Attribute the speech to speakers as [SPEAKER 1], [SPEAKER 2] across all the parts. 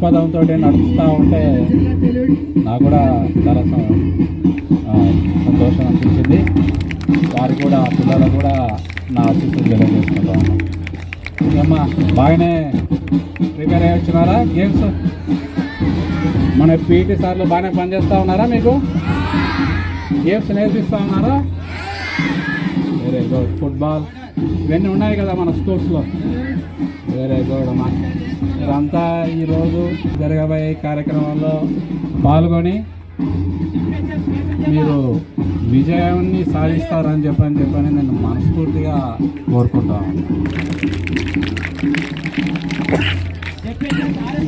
[SPEAKER 1] దృక్పథంతో నడుస్తూ ఉంటే నాకు కూడా చాలా సంతోషం అనిపించింది. వారు కూడా పిల్లలు కూడా నా ఆశీస్సులు తెలియజేసుకుంటా ఉన్నాను ఏమ్మా బాగానే ప్రిపేర్ అయ్యి వచ్చినారా? గేమ్స్? మన పీటీ సార్లు బాగానే పనిచేస్తూ ఉన్నారా మీకు? గేమ్స్ నేర్పిస్తూ ఉన్నారా? వెరీ గుడ్ ఫుట్బాల్ ఇవన్నీ ఉన్నాయి కదా మన స్కూల్స్లో వెరీ గుడ్ అమ్మా మీరంతా ఈరోజు జరగబోయే కార్యక్రమంలో పాల్గొని మీరు విజయాన్ని సాధిస్తారని చెప్పని చెప్పని నేను మనస్ఫూర్తిగా కోరుకుంటాను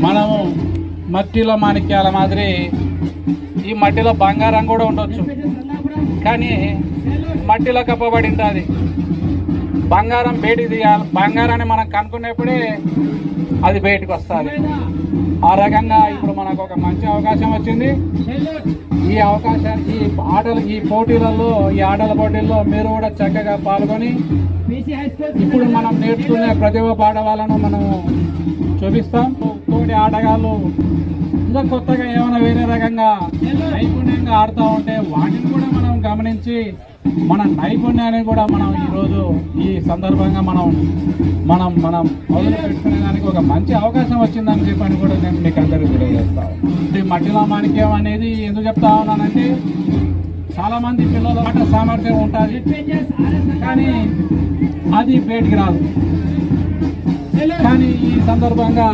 [SPEAKER 1] మనము మట్టిలో మాణిక్యాల మాదిరి ఈ మట్టిలో బంగారం కూడా ఉండొచ్చు. కానీ మట్టిలో కప్పబడి ఉంటుంది. బంగారం బయటికి తీయాలి. బంగారాన్ని మనం కనుక్కునేప్పుడే అది బయటకు వస్తుంది. ఆ రకంగా ఇప్పుడు మనకు ఒక మంచి అవకాశం వచ్చింది. ఈ అవకాశానికి ఈ ఆటలు ఈ పోటీలలో ఈ ఆటల పోటీల్లో మీరు కూడా చక్కగా పాల్గొని ఇప్పుడు మనం నేర్చుకునే ప్రతిభ పాఠవాలను మనం చూపిస్తాం. తోటి ఆటగాళ్ళు ఇంకా కొత్తగా ఏమైనా వేరే రకంగా నైపుణ్యంగా ఆడుతూ ఉంటే వాటిని కూడా మనం గమనించి మన నైపుణ్యాన్ని కూడా మనం ఈరోజు ఈ సందర్భంగా మనం మనం మనం మొదలు పెట్టుకునే దానికి ఒక మంచి అవకాశం వచ్చిందని చెప్పని కూడా నేను మీకు అందరికీ తెలియజేస్తాను ఈ మట్టిలో మాణిక్యం అనేది ఎందుకు చెప్తా ఉన్నానంటే చాలా మంది పిల్లల ఆట సామర్థ్యం ఉంటుంది కానీ అది బయటికి రాదు. కానీ ఈ సందర్భంగా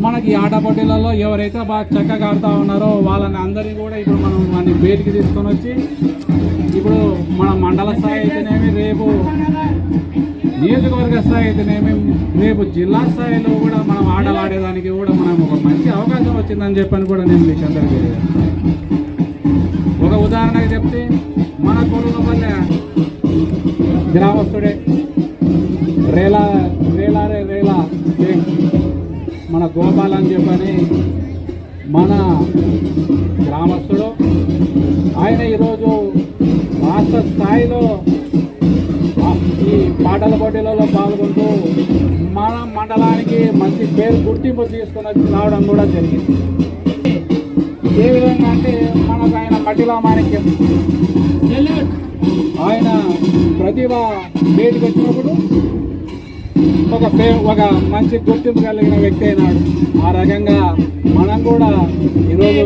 [SPEAKER 1] మనకి ఆటపోటీలలో ఆట పోటీలలో ఎవరైతే బాగా చక్కగా ఆడుతూ ఉన్నారో వాళ్ళని అందరినీ కూడా ఇప్పుడు మనం మన బయటికి తీసుకొని వచ్చి ఇప్పుడు మన మండల స్థాయి అయితేనేమి రేపు నియోజకవర్గ స్థాయి అయితేనేమి రేపు జిల్లా స్థాయిలో కూడా మనం ఆడవాడేదానికి కూడా మనం ఒక మంచి అవకాశం వచ్చిందని చెప్పని కూడా నేను మీకు అందరికీ ఒక ఉదాహరణకు చెప్తే మన కొలుల వల్ల గ్రామస్తుడే రేలా రేలా రే రేలా మన గోపాల్ అని చెప్పని మన గ్రామస్తుడు. ఆయన ఈరోజు రాష్ట్ర స్థాయిలో ఈ పాటల పోటీలలో పాల్గొంటూ మన మండలానికి మంచి పేరు గుర్తింపు తీసుకుని వచ్చి రావడం కూడా జరిగింది. ఏ విధంగా అంటే మనకు ఆయన మట్టిలో మాణిక్యం. ఆయన ప్రతిభ బయటకు వచ్చినప్పుడు ఒక పే ఒక మంచి గుర్తింపు కలిగిన వ్యక్తి అయినాడు. ఆ రకంగా మనం కూడా ఈరోజు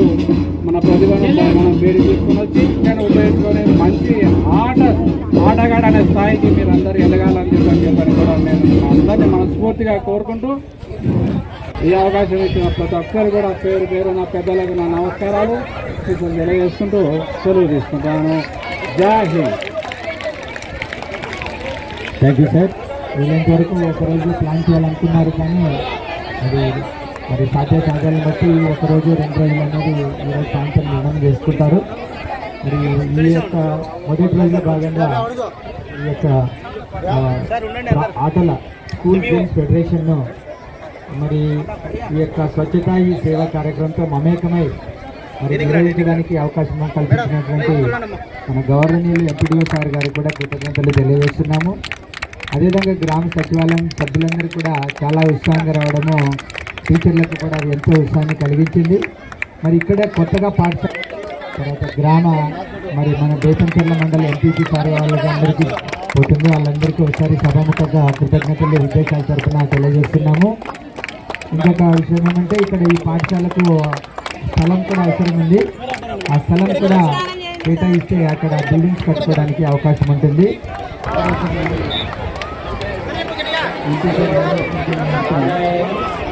[SPEAKER 1] మన ప్రతిభను మనం పేరు తీసుకుని వచ్చి నేను ఉపయోగించుకొని మంచి ఆట ఆటగాడు అనే స్థాయికి మీరు అందరూ ఎదగాలని చెప్పని చెప్పని కూడా నేను అందరినీ మనస్ఫూర్తిగా కోరుకుంటూ ఈ అవకాశం ఇచ్చిన ప్రతి ఒక్కరు కూడా పేరు పేరు నా పెద్దలకు నా నమస్కారాలు. ఇప్పుడు తెలియజేసుకుంటూ సెలవు తీసుకుంటాను. జై హింద్.
[SPEAKER 2] Thank you sir. వీలైనంత వరకు ఒకరోజు ప్లాన్ చేయాలనుకున్నారు కానీ అది మరి సాధ్య సాధ్యాలను బట్టి ఒకరోజు రెండు రోజులు అనేది ఈరోజు సాయంత్రం నిర్ణయం చేసుకుంటారు. మరి ఈ యొక్క మొదటి రోజులో భాగంగా ఈ యొక్క ఆటల స్కూల్ గేమ్స్ ఫెడరేషన్ను మరి ఈ యొక్క స్వచ్ఛతా ఈ సేవా కార్యక్రమంతో మమేకమై మరి నిర్వహించడానికి అవకాశం కల్పించినటువంటి మన గవర్ననీయులు ఎంపీడీఓ సార్ గారికి కూడా కృతజ్ఞతలు తెలియజేస్తున్నాము. అదేవిధంగా గ్రామ సచివాలయం సభ్యులందరూ కూడా చాలా ఉత్సాహంగా రావడము టీచర్లకు కూడా ఎంతో ఉత్సాహాన్ని కలిగించింది. మరి ఇక్కడే కొత్తగా పాఠశాల తర్వాత గ్రామ మరి మన బేతంచెర్ల మండలి ఎంపీసీ కార్యవాళ్ళకి అందరికీ పోతుంది. వాళ్ళందరికీ ఒకసారి సభాముఖంగా కృతజ్ఞతలు ఉద్దేశాల తరఫున తెలియజేస్తున్నాము. ఇంకొక విషయం ఏమంటే ఇక్కడ ఈ పాఠశాలకు స్థలం కూడా అవసరం ఉంది. ఆ స్థలం కూడా కేటాయిస్తే అక్కడ బిల్డింగ్స్ కట్టుకోవడానికి అవకాశం ఉంటుంది.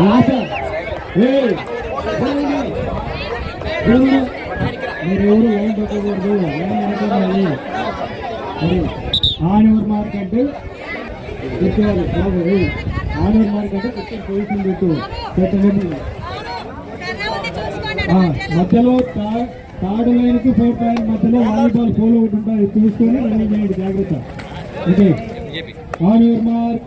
[SPEAKER 3] ఏయ్ మీరు లైన్ పెట్టకూడదు? లైన్ అనుకోవాలి మరి మార్కెట్ పెట్టారు బాబు ఏయ్. మార్కెట్ పెట్టిన పొజిషన్ పెట్టు మధ్యలో తాడు థర్డ్ లైన్కి మధ్యలో వాలీబాల్ పోల్ ఒకటి ఉంటాయి. చూసుకొని రన్నింగ్ చేయండి జాగ్రత్త. ఓకే. On your mark